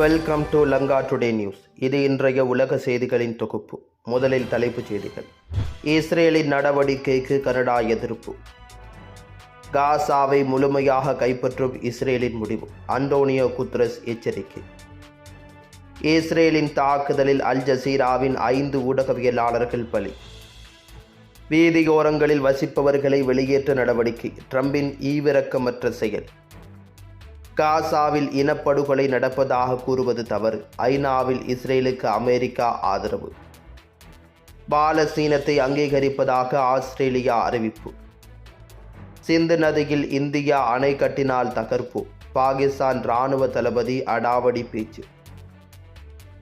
Welcome to Lanka today news இது இன்றைய உலக செய்திகளின் தொகுப்பு. முதலில் தலைப்புச் செய்திகள். இஸ்ரேலின் நடவடிக்கைக்கு கனடா எதிர்ப்பு. காசாவை முழுமையாக கைப்பற்றும் இஸ்ரேலின் முடிவு. அந்தோனியோ குத்ரஸ் எச்சரிக்கை. இஸ்ரேலின் தாக்குதலில் அல் ஜசீராவின் ஐந்து ஊடகவியலாளர்கள் பலி. வீதியோரங்களில் வசிப்பவர்களை வெளியேற்ற நடவடிக்கை. ட்ரம்பின் ஈவிரக்கமற்ற செயல். காசாவில் இனப்படுகொலை நடப்பதாக கூறுவது தவறு. ஐநாவில் இஸ்ரேலுக்கு அமெரிக்கா ஆதரவு. பாலஸ்தீனத்தை அங்கீகரிப்பதாக ஆஸ்திரேலியா அறிவிப்பு. சிந்து நதியில் இந்தியா அணை கட்டினால் தகர்ப்பு. பாகிஸ்தான் இராணுவ தளபதி அடாவடி பேச்சு.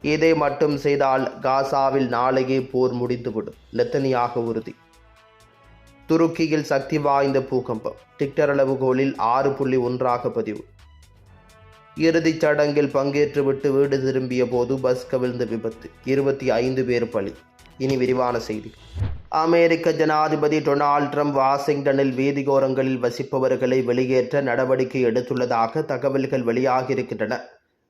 இதை மட்டும் செய்தால் காசாவில் நாளையே போர் முடிந்துவிடும். நெத்தனியாக உறுதி. துருக்கியில் சக்தி வாய்ந்த பூகம்பம். டிக்டர் அளவுகோலில் ஆறு புள்ளி ஒன்றாக பதிவு. இறுதிச் சடங்கில் பங்கேற்றுவிட்டு வீடு திரும்பிய போது பஸ் கவிழ்ந்த விபத்து. இருபத்தி ஐந்து பேர் பலி. இனி விரிவான செய்தி. அமெரிக்க ஜனாதிபதி டொனால்ட் ட்ரம்ப் வாஷிங்டனில் வீதியோரங்களில் வசிப்பவர்களை வெளியேற்ற நடவடிக்கை எடுத்துள்ளதாக தகவல்கள் வெளியாகியிருக்கின்றன.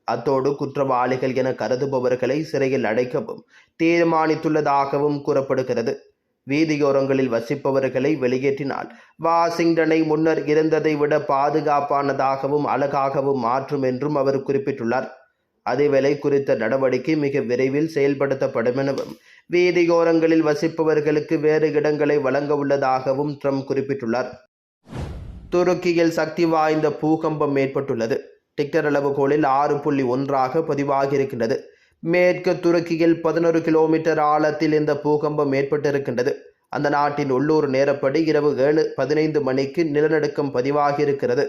அத்தோடு குற்றவாளிகள் என கருதுபவர்களை சிறையில் அடைக்கவும் தீர்மானித்துள்ளதாகவும் கூறப்படுகிறது. வீதியோரங்களில் வசிப்பவர்களை வெளியேற்றினால் வாஷிங்டனை முன்னர் இருந்ததை விட பாதுகாப்பானதாகவும் அழகாகவும் மாற்றும் என்றும் அவர் குறிப்பிட்டுள்ளார். அதேவேளை குறித்த நடவடிக்கை மிக விரைவில் செயல்படுத்தப்படும் எனவும் வீதியோரங்களில் வசிப்பவர்களுக்கு வேறு இடங்களை வழங்க உள்ளதாகவும் ட்ரம்ப் குறிப்பிட்டுள்ளார். துருக்கியில் சக்தி வாய்ந்த பூகம்பம் ஏற்பட்டுள்ளது. டிக்டர் அளவுகோலில் ஆறு புள்ளி ஒன்றாக பதிவாகியிருக்கின்றது. மேற்கு துருக்கியில் பதினொரு கிலோமீட்டர் ஆழத்தில் இந்த பூகம்பம் ஏற்பட்டிருக்கின்றது. அந்த நாட்டின் உள்ளூர் நேரப்படி இரவு ஏழு பதினைந்து மணிக்கு நிலநடுக்கம் பதிவாகியிருக்கிறது.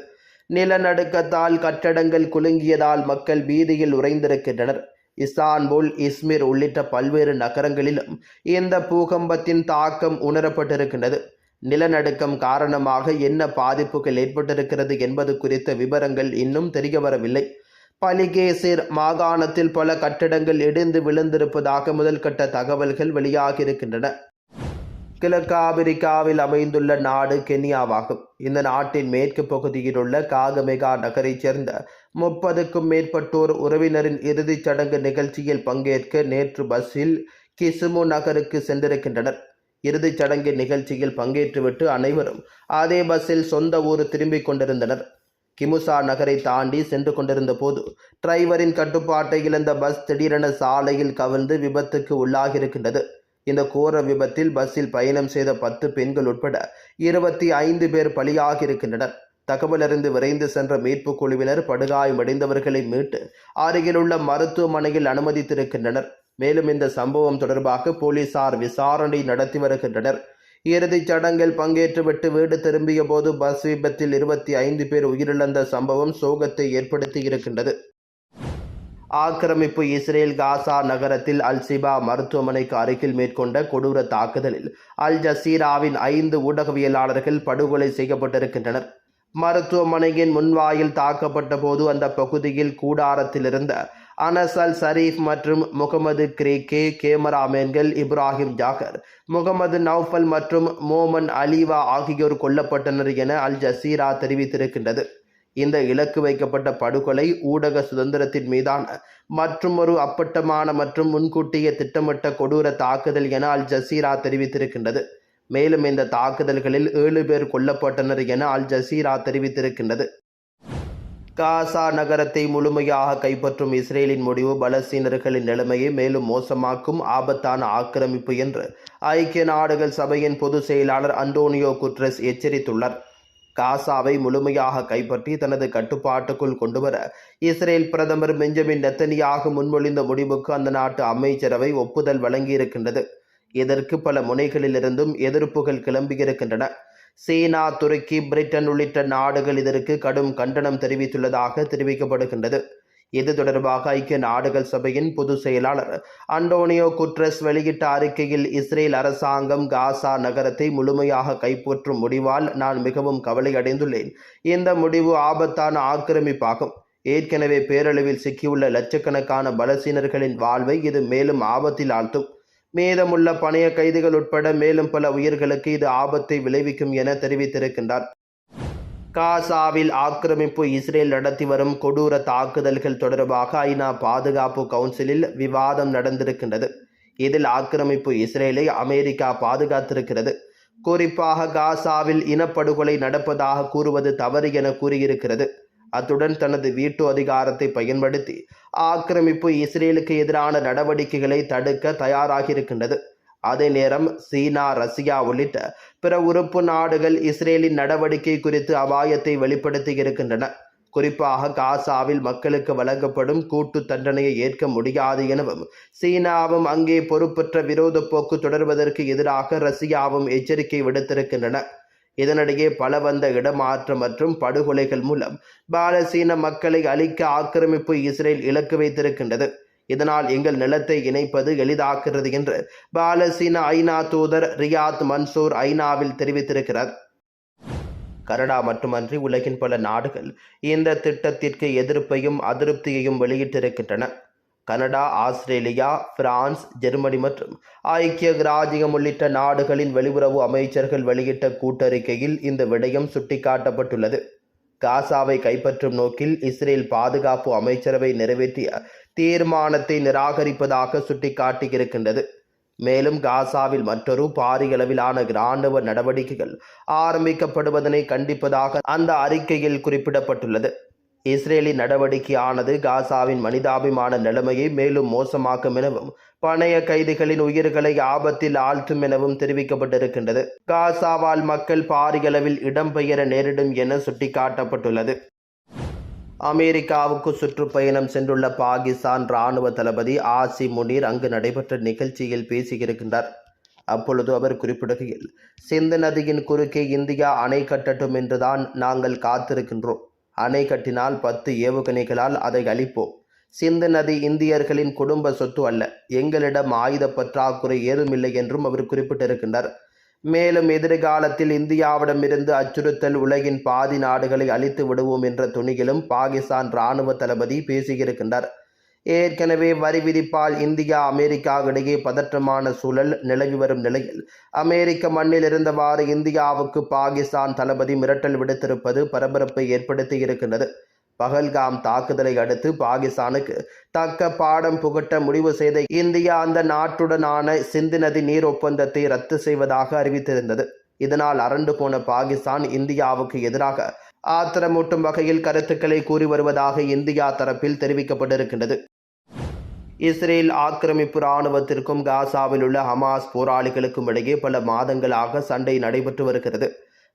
நிலநடுக்கத்தால் கட்டடங்கள் குலுங்கியதால் மக்கள் வீதியில் உறைந்திருக்கின்றனர். இஸ்தான்புல் இஸ்மிர் உள்ளிட்ட பல்வேறு நகரங்களிலும் இந்த பூகம்பத்தின் தாக்கம் உணரப்பட்டிருக்கின்றது. நிலநடுக்கம் காரணமாக என்ன பாதிப்புகள் ஏற்பட்டிருக்கிறது என்பது குறித்த விவரங்கள் இன்னும் தெரியவரவில்லை பலிகேசிர் மாகாணத்தில் பல கட்டடங்கள் இடிந்து விழுந்திருப்பதாக முதல்கட்ட தகவல்கள் வெளியாகியிருக்கின்றன. கிழக்கு ஆப்பிரிக்காவில் அமைந்துள்ள நாடு கென்யாவாகும். இந்த நாட்டின் மேற்கு பகுதியில் உள்ள காகமெகா நகரைச் சேர்ந்த முப்பதுக்கும் மேற்பட்டோர் உறவினரின் இறுதிச் சடங்கு நிகழ்ச்சியில் பங்கேற்க நேற்று பஸ்ஸில் கிசுமு நகருக்கு சென்றிருக்கின்றனர். இறுதிச் சடங்கு நிகழ்ச்சியில் பங்கேற்றுவிட்டு அனைவரும் அதே பஸ்ஸில் சொந்த ஊர் திரும்பிக் கொண்டிருந்தனர். கிமுசா நகரை தாண்டி சென்று கொண்டிருந்த போது டிரைவரின் கட்டுப்பாட்டை இழந்த பஸ் திடீரென சாலையில் கவிழ்ந்து விபத்துக்கு உள்ளாகியிருக்கின்றது. இந்த கோர விபத்தில் பஸ்ஸில் பயணம் செய்த பத்து பெண்கள் உட்பட இருபத்தி ஐந்து பேர் பலியாகியிருக்கின்றனர். தகவலறிந்து விரைந்து சென்ற மீட்பு குழுவினர் படுகாயமடைந்தவர்களை மீட்டு அருகிலுள்ள மருத்துவமனையில் அனுமதித்திருக்கின்றனர். மேலும் இந்த சம்பவம் தொடர்பாக போலீசார் விசாரணை நடத்தி வருகின்றனர். இறுதிச் சடங்கில் பங்கேற்றுவிட்டு வீடு திரும்பிய போது பஸ் விபத்தில் இருபத்தி ஐந்து பேர் உயிரிழந்த சம்பவம் சோகத்தை ஏற்படுத்தி இருக்கின்றது. ஆக்கிரமிப்பு இஸ்ரேல் காசா நகரத்தில் அல்சிபா மருத்துவமனைக்கு அருகில் மேற்கொண்ட கொடூர தாக்குதலில் அல் ஜசீராவின் ஐந்து ஊடகவியலாளர்கள் படுகொலை செய்யப்பட்டிருக்கின்றனர். மருத்துவமனையின் முன்வாயில் தாக்கப்பட்ட போது அந்த பகுதியில் கூடாரத்தில் இருந்த அனஸ் அல் சரீஃப் மற்றும் Mohammed கிரேக்கே கேமராமேன்கள் Ibrahim Zaher Mohammed Noufal மற்றும் மோமன் அலிவா ஆகியோர் கொல்லப்பட்டனர் என அல் ஜசீரா தெரிவித்திருக்கின்றது. இந்த இலக்கு வைக்கப்பட்ட படுகொலை ஊடக சுதந்திரத்தின் மீதான மற்றும் ஒரு அப்பட்டமான மற்றும் முன்கூட்டிய திட்டமிட்ட கொடூர தாக்குதல் என அல் ஜசீரா தெரிவித்திருக்கின்றது. மேலும் இந்த தாக்குதல்களில் ஏழு பேர் கொல்லப்பட்டனர் என அல் ஜசீரா தெரிவித்திருக்கின்றது. காசா நகரத்தை முழுமையாக கைப்பற்றும் இஸ்ரேலின் முடிவு பலஸ்தீனர்களின் நிலைமையை மேலும் மோசமாக்கும் ஆபத்தான ஆக்கிரமிப்பு என்று ஐக்கிய நாடுகள் சபையின் பொதுச் செயலாளர் அண்டோனியோ குட்ரஸ் எச்சரித்துள்ளார். காசாவை முழுமையாக கைப்பற்றி தனது கட்டுப்பாட்டுக்குள் கொண்டுவர இஸ்ரேல் பிரதமர் பெஞ்சமின் நெத்தனியாக முன்மொழிந்த முடிவுக்கு அந்த நாட்டு அமைச்சரவை ஒப்புதல் வழங்கியிருக்கின்றது. இதற்கு பல முனைகளிலிருந்தும் எதிர்ப்புகள் கிளம்பியிருக்கின்றன. சீனா துருக்கி பிரிட்டன் உள்ளிட்ட நாடுகள் இதற்கு கடும் கண்டனம் தெரிவித்துள்ளதாக தெரிவிக்கப்படுகின்றது. இது தொடர்பாக ஐக்கிய நாடுகள் சபையின் பொதுச் செயலாளர் அண்டோனியோ குட்ரஸ் வெளியிட்ட அறிக்கையில் இஸ்ரேல் அரசாங்கம் காசா நகரத்தை முழுமையாக கைப்பற்றும் முடிவால் நான் மிகவும் கவலையடைந்துள்ளேன். இந்த முடிவு ஆபத்தான ஆக்கிரமிப்பாகும். ஏற்கனவே பேரளவில் சிக்கியுள்ள லட்சக்கணக்கான பலசீனர்களின் வாழ்வை இது மேலும் ஆபத்தில் ஆழ்த்தும். மீதமுள்ள பணைய கைதிகள் உட்பட மேலும் பல உயிர்களுக்கு இது ஆபத்தை விளைவிக்கும் என தெரிவித்திருக்கின்றார். காசாவில் ஆக்கிரமிப்பு இஸ்ரேல் நடத்தி வரும் கொடூர தாக்குதல்கள் தொடர்பாக ஐநா பாதுகாப்பு கவுன்சிலில் விவாதம் நடந்திருக்கின்றது. இதில் ஆக்கிரமிப்பு இஸ்ரேலை அமெரிக்கா பாதுகாத்திருக்கிறது. குறிப்பாக காசாவில் இனப்படுகொலை நடப்பதாக கூறுவது தவறு என கூறியிருக்கிறது. அத்துடன் தனது வீட்டு அதிகாரத்தை பயன்படுத்தி ஆக்கிரமிப்பு இஸ்ரேலுக்கு எதிரான நடவடிக்கைகளை தடுக்க தயாராகியிருக்கின்றது. அதே நேரம் சீனா ரஷ்யா உள்ளிட்ட பிற உறுப்பு நாடுகள் இஸ்ரேலின் நடவடிக்கை குறித்து அபாயத்தை வெளிப்படுத்தி இருக்கின்றன. குறிப்பாக காசாவில் மக்களுக்கு வழங்கப்படும் கூட்டு தண்டனையை ஏற்க முடியாது எனவும் சீனாவும் அங்கே பொறுப்பற்ற விரோத போக்கு தொடர்வதற்கு எதிராக ரஷ்யாவும் எச்சரிக்கை விடுத்திருக்கின்றன. இதனிடையே பல வந்த இடமாற்றம் மற்றும் படுகொலைகள் மூலம் பாலசீன மக்களை அழிக்க ஆக்கிரமிப்பு இஸ்ரேல் இலக்கு வைத்திருக்கின்றது. இதனால் எங்கள் நிலத்தை இணைப்பது எளிதாக்குகிறது என்று பாலசீன ஐநா தூதர் ரியாத் மன்சூர் ஐநாவில் தெரிவித்திருக்கிறார். கனடா மட்டுமன்றி உலகின் பல நாடுகள் இந்த திட்டத்திற்கு எதிர்ப்பையும் அதிருப்தியையும் வெளியிட்டிருக்கின்றன. கனடா ஆஸ்திரேலியா பிரான்ஸ் ஜெர்மனி மற்றும் ஐக்கிய ராஜ்யம் உள்ளிட்ட நாடுகளின் வெளியுறவு அமைச்சர்கள் வெளியிட்ட கூட்டறிக்கையில் இந்த விடயம் சுட்டிக்காட்டப்பட்டுள்ளது. காசாவை கைப்பற்றும் நோக்கில் இஸ்ரேல் பாதுகாப்பு அமைச்சரவை நிறைவேற்றிய தீர்மானத்தை நிராகரிப்பதாக சுட்டிக்காட்டியிருக்கின்றது. மேலும் காசாவில் மற்றொரு பாரியளவிலான இராணுவ நடவடிக்கைகள் ஆரம்பிக்கப்படுவதனை கண்டிப்பதாக அந்த அறிக்கையில் குறிப்பிடப்பட்டுள்ளது. இஸ்ரேலின் நடவடிக்கையானது காசாவின் மனிதாபிமான நிலைமையை மேலும் மோசமாக்கும் எனவும் பணைய கைதிகளின் உயிர்களை ஆபத்தில் ஆழ்த்தும் எனவும் தெரிவிக்கப்பட்டிருக்கின்றது. காசாவால் மக்கள் பாரியளவில் இடம்பெயர நேரிடும் என சுட்டிக்காட்டப்பட்டுள்ளது. அமெரிக்காவுக்கு சுற்றுப்பயணம் சென்றுள்ள பாகிஸ்தான் இராணுவ தளபதி ஆசி முனீர் அங்கு நடைபெற்ற நிகழ்ச்சியில் பேசியிருக்கின்றார். அப்பொழுது அவர் குறிப்பிடுகையில் சிந்து நதியின் குறுக்கே இந்தியா அணை கட்டட்டும் என்றுதான் நாங்கள் காத்திருக்கின்றோம். அணை கட்டினால் பத்து ஏவுகணைகளால் அதை அழிப்போம். சிந்து நதி இந்தியர்களின் குடும்ப சொத்து அல்ல. எங்களிடம் ஆயுத பற்றாக்குறை ஏதுமில்லை என்றும் அவர் குறிப்பிட்டிருக்கின்றார். மேலும் எதிர்காலத்தில் இந்தியாவிடமிருந்து அச்சுறுத்தல் உலகின் பாதி நாடுகளை அழித்து விடுவோம் என்ற துணியிலும் பாகிஸ்தான் இராணுவ தளபதி பேசியிருக்கின்றார். ஏற்கனவே வரி விதிப்பால் இந்தியா அமெரிக்கா இடையே பதற்றமான சூழல் நிலவி வரும் நிலையில் அமெரிக்க மண்ணில் இருந்தவாறு இந்தியாவுக்கு பாகிஸ்தான் தளபதி மிரட்டல் விடுத்திருப்பது பரபரப்பை ஏற்படுத்தி இருக்கின்றது. பகல்காம் தாக்குதலை அடுத்து பாகிஸ்தானுக்கு தக்க பாடம் புகட்ட முடிவு செய்த இந்தியா அந்த நாட்டுடனான சிந்து நதி நீர் ஒப்பந்தத்தை ரத்து செய்வதாக அறிவித்திருந்தது. இதனால் அரண்டு போன பாகிஸ்தான் இந்தியாவுக்கு எதிராக ஆத்திரமூட்டும் வகையில் கருத்துக்களை கூறி வருவதாக இந்தியா தரப்பில் தெரிவிக்கப்பட்டிருக்கின்றது. இஸ்ரேல் ஆக்கிரமிப்பு இராணுவத்திற்கும் காசாவில் உள்ள ஹமாஸ் போராளிகளுக்கும் இடையே பல மாதங்களாக சண்டை நடைபெற்று வருகிறது.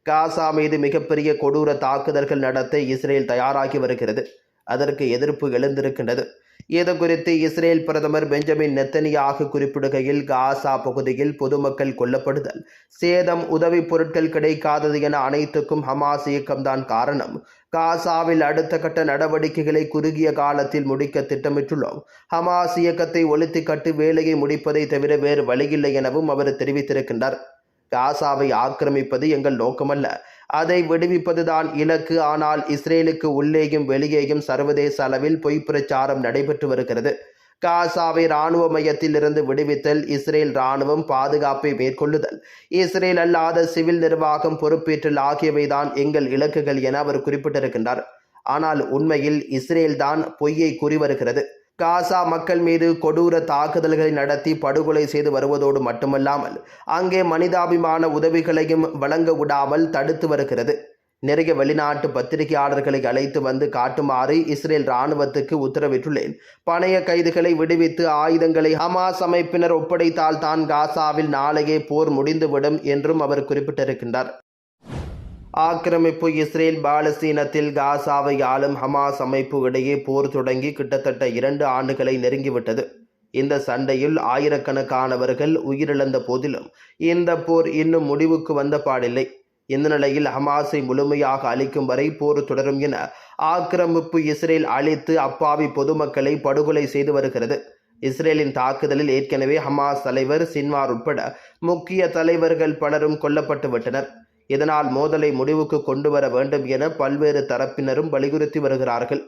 காசா மீது மிகப்பெரிய கொடூர தாக்குதல்கள் நடத்த இஸ்ரேல் தயாராகி வருகிறது. அதற்கு எதிர்ப்பு எழுந்திருக்கின்றது. இது குறித்து இஸ்ரேல் பிரதமர் பெஞ்சமின் நெத்தனியாக குறிப்பிடுகையில் காசா பகுதியில் பொதுமக்கள் கொல்லப்படுதல் சேதம் உதவி பொருட்கள் கிடைக்காதது என அனைத்துக்கும் ஹமாஸ் இயக்கம்தான் காரணம். காசாவில் அடுத்த கட்ட நடவடிக்கைகளை குறுகிய காலத்தில் முடிக்க திட்டமிட்டுள்ளோம். ஹமாஸ் இயக்கத்தை ஒழித்து கட்டு வேலையை முடிப்பதை தவிர வேறு வழியில்லை எனவும் அவர் தெரிவித்திருக்கின்றார். காசாவை ஆக்கிரமிப்பது எங்கள் நோக்கமல்ல. அதை விடுவிப்பதுதான் இலக்கு. ஆனால் இஸ்ரேலுக்கு உள்ளேயும் வெளியேயும் சர்வதேச அளவில் பொய் பிரச்சாரம் நடைபெற்று வருகிறது. காசாவை இராணுவ மையத்தில் இருந்து விடுவித்தல் இஸ்ரேல் இராணுவம் பாதுகாப்பை மேற்கொள்ளுதல் இஸ்ரேல் அல்லாத சிவில் நிர்வாகம் பொறுப்பேற்றல் ஆகியவைதான் எங்கள் இலக்குகள் என அவர் குறிப்பிட்டிருக்கின்றார். ஆனால் உண்மையில் இஸ்ரேல் தான் பொய்யை கூறி வருகிறது. காசா மக்கள் மீது கொடூர தாக்குதல்களை நடத்தி படுகொலை செய்து வருவதோடு மட்டுமல்லாமல் அங்கே மனிதாபிமான உதவிகளையும் வழங்க விடாமல் தடுத்து வருகிறது. நிறைய வெளிநாட்டு பத்திரிகையாளர்களை அழைத்து வந்து காட்டுமாறு இஸ்ரேல் இராணுவத்துக்கு உத்தரவிட்டுள்ளேன். பணைய கைதுகளை விடுவித்து ஆயுதங்களை ஹமாஸ் அமைப்பினர் ஒப்படைத்தால் தான் காசாவில் நாளையே போர் முடிந்துவிடும் என்றும் அவர் குறிப்பிட்டிருக்கின்றார். ஆக்கிரமிப்பு இஸ்ரேல் பாலஸ்தீனத்தில் காசாவை ஆளும் ஹமாஸ் அமைப்பு இடையே போர் தொடங்கி கிட்டத்தட்ட இரண்டு ஆண்டுகளை நெருங்கிவிட்டது. இந்த சண்டையில் ஆயிரக்கணக்கானவர்கள் உயிரிழந்த போதிலும் இந்த போர் இன்னும் முடிவுக்கு வந்த பாடில்லை. இந்த நிலையில் ஹமாஸை முழுமையாக அழிக்கும் வரை போர் தொடரும் என ஆக்கிரமிப்பு இஸ்ரேல் அழித்து அப்பாவி பொதுமக்களை படுகொலை செய்து வருகிறது. இஸ்ரேலின் தாக்குதலில் ஏற்கனவே ஹமாஸ் தலைவர் சின்வார் உட்பட முக்கிய தலைவர்கள் பலரும் கொல்லப்பட்டு விட்டனர். இதனால் மோதலை முடிவுக்கு கொண்டு வர வேண்டும் என பல்வேறு தரப்பினரும் வலியுறுத்தி வருகிறார்கள்.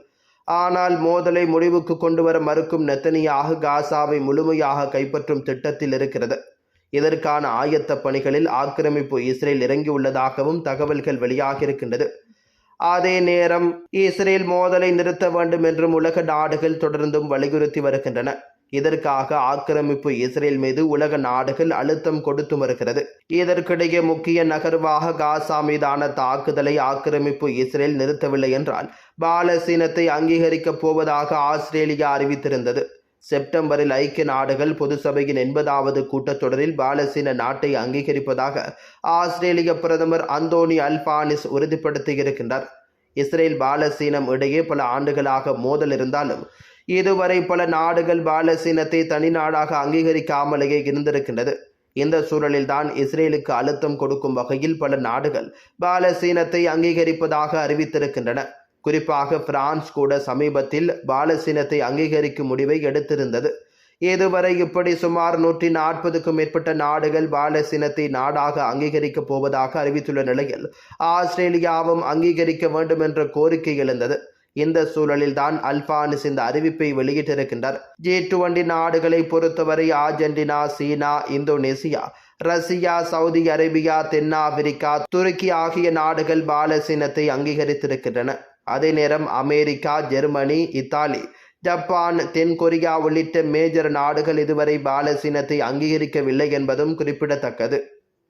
ஆனால் மோதலை முடிவுக்கு கொண்டு வர மறுக்கும் நெத்தனியாக காசாவை முழுமையாக கைப்பற்றும் திட்டத்தில் இருக்கிறது. இதற்கான ஆயத்த பணிகளில் ஆக்கிரமிப்பு இஸ்ரேல் இறங்கியுள்ளதாகவும் தகவல்கள் வெளியாகியிருக்கின்றது. அதே நேரம் இஸ்ரேல் மோதலை நிறுத்த வேண்டும் என்றும் உலக நாடுகள் தொடர்ந்தும் வலியுறுத்தி வருகின்றன. இதற்காக ஆக்கிரமிப்பு இஸ்ரேல் மீது உலக நாடுகள் அழுத்தம் கொடுத்து வருகிறது. இதற்கிடையே முக்கிய நகர்வாக காசா மீதான தாக்குதலை ஆக்கிரமிப்பு இஸ்ரேல் நிறுத்தவில்லை என்றால் பாலஸ்தீனத்தை அங்கீகரிக்கப் போவதாக ஆஸ்திரேலியா அறிவித்திருந்தது. செப்டம்பரில் ஐக்கிய நாடுகள் பொது சபையின் எண்பதாவது கூட்டத்தொடரில் பாலஸ்தீன நாட்டை அங்கீகரிப்பதாக ஆஸ்திரேலிய பிரதமர் அந்தோனி அல்பானிஸ் உறுதிப்படுத்தியிருக்கின்றார். இஸ்ரேல் பாலஸ்தீனம் இடையே பல ஆண்டுகளாக மோதல் இருந்தாலும் இதுவரை பல நாடுகள் பாலஸ்தீனத்தை தனி நாடாக அங்கீகரிக்காமலேயே இருந்திருக்கின்றது. இந்த சூழலில்தான் இஸ்ரேலுக்கு அழுத்தம் கொடுக்கும் வகையில் பல நாடுகள் பாலஸ்தீனத்தை அங்கீகரிப்பதாக அறிவித்திருக்கின்றன. குறிப்பாக பிரான்ஸ் கூட சமீபத்தில் பாலஸ்தீனத்தை அங்கீகரிக்கும் முடிவை எடுத்திருந்தது. இதுவரை இப்படி சுமார் நூற்றி நாற்பதுக்கும் மேற்பட்ட நாடுகள் பாலஸ்தீனத்தை நாடாக அங்கீகரிக்கப் போவதாக அறிவித்துள்ள நிலையில் ஆஸ்திரேலியாவும் அங்கீகரிக்க வேண்டும் என்ற கோரிக்கை எழுந்தது. இந்த சூழலில்தான் அல்பானிஸ் இந்த அறிவிப்பை வெளியிட்டிருக்கின்றார். ஜி டுவெண்டி நாடுகளை பொறுத்தவரை Argentina China Indonesia Russia Saudi Arabia தென்னாப்பிரிக்கா துருக்கி ஆகிய நாடுகள் பாலசீனத்தை அங்கீகரித்திருக்கின்றன. அதே நேரம் அமெரிக்கா ஜெர்மனி இத்தாலி ஜப்பான் தென்கொரியா உள்ளிட்ட மேஜர் நாடுகள் இதுவரை பாலசீனத்தை அங்கீகரிக்கவில்லை என்பதும் குறிப்பிடத்தக்கது.